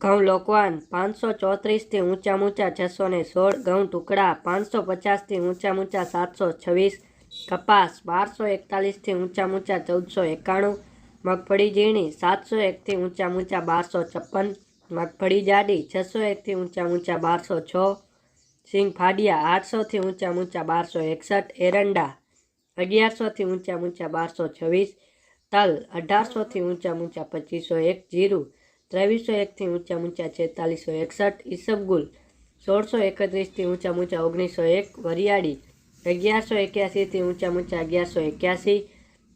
ઘઉં લોકવાન પાંચસો ચોત્રીસથી ઊંચા ઊંચા છસો ને સોળ, ઘઉં ટુકડા પાંચસો પચાસથી ઊંચા ઊંચા સાતસો છવ્વીસ, કપાસ બારસો એકતાલીસથી ઊંચા ઊંચા ચૌદસો એકાણું, મગફળી ઝીણી સાતસો એકથી ઊંચા ઊંચા બારસો છપ્પન, મગફળી જાડી છસો એકથી ઊંચા ઊંચા બારસો છ, સિંગ ફાડિયા આઠસોથી ઊંચા ઊંચા બારસો એકસઠ, એરંડા અગિયારસોથી ઊંચા ઊંચા બારસો છવ્વીસ, તલ અઢારસોથી ઊંચા ઊંચા પચીસો એક, જીરું ત્રેવીસો એકથી ઊંચા ઊંચા છેતાલીસો એકસઠ ઈસબગુલ સોળસો એકત્રીસથી ઊંચા ઊંચા ઓગણીસો એક વરિયાળી અગિયારસો એક્યાસીથી ઊંચા ઊંચા અગિયારસો એક્યાસી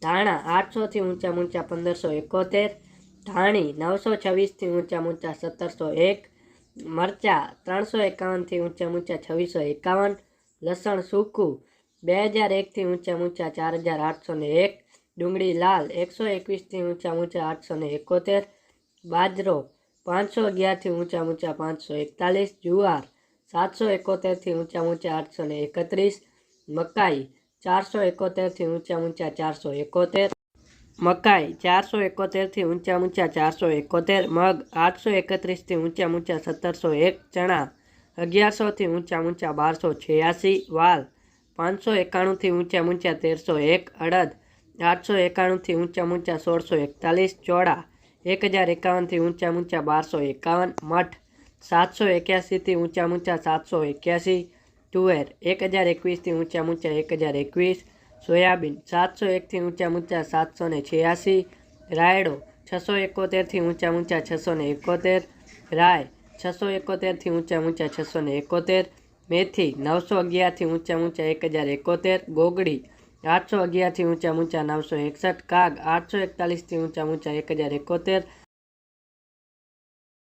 ધાણા આઠસોથી ઊંચા ઊંચા પંદરસો એકોતેર ધાણી નવસો છવ્વીસથી ઊંચા ઊંચા સત્તરસો એક મરચાં ત્રણસો એકાવનથી ઊંચા ઊંચા છવ્વીસો એકાવન લસણ સૂકું બે હજાર એકથી ઊંચા ઊંચા ચાર હજાર આઠસો ને એક ડુંગળી લાલ એકસો એકવીસથી ઊંચા ઊંચા આઠસો ને એકોતેર બાજરો પાંચસો અગિયારથી ઊંચા ઊંચા પાંચસો એકતાલીસ, જુવાર સાતસો એકોતેરથી ઊંચા ઊંચા આઠસો ને એકત્રીસ, મકાઈ ચારસો એકોતેરથી ઊંચા ઊંચા ચારસો એકોતેર, મકાઈ ચારસો એકોતેરથી ઊંચા ઊંચા ચારસો એકોતેર, મગ આઠસો એકત્રીસથી ઊંચા ઊંચા સત્તરસો એક, ચણા અગિયારસોથી ઊંચા ઊંચા બારસો છ્યાસી, વાલ પાંચસો એકાણુંથી ઊંચા ઊંચા તેરસો એક, અડદ આઠસો એકાણુંથી ઊંચા ઊંચા સોળસો એકતાલીસ, ચોળા એક હજાર એકાવનથી ઊંચા ઊંચા બારસો એકાવન મઠ સાતસો એક્યાસીથી ઊંચા ઊંચા સાતસો એક્યાસી તુવેર એક હજાર એકવીસથી ઊંચા ઊંચા એક હજાર એકવીસ સોયાબીન સાતસો એકથી ઊંચા ઊંચા સાતસો ને છ્યાસી રાયડો છસો એકોતેરથી ઊંચા ઊંચા છસો ને એકોતેર રાય છસો એકોતેરથી ઊંચા ઊંચા છસો ને એકોતેર મેથી નવસો અગિયારથી ઊંચા ઊંચા એક હજાર એકોતેર ગોગડી આઠસો અગિયારથી ઊંચા ઊંચા નવસો એકસઠ કાગ આઠસો એકતાલીસથી ઊંચા ઊંચા એક હજાર એકોતેર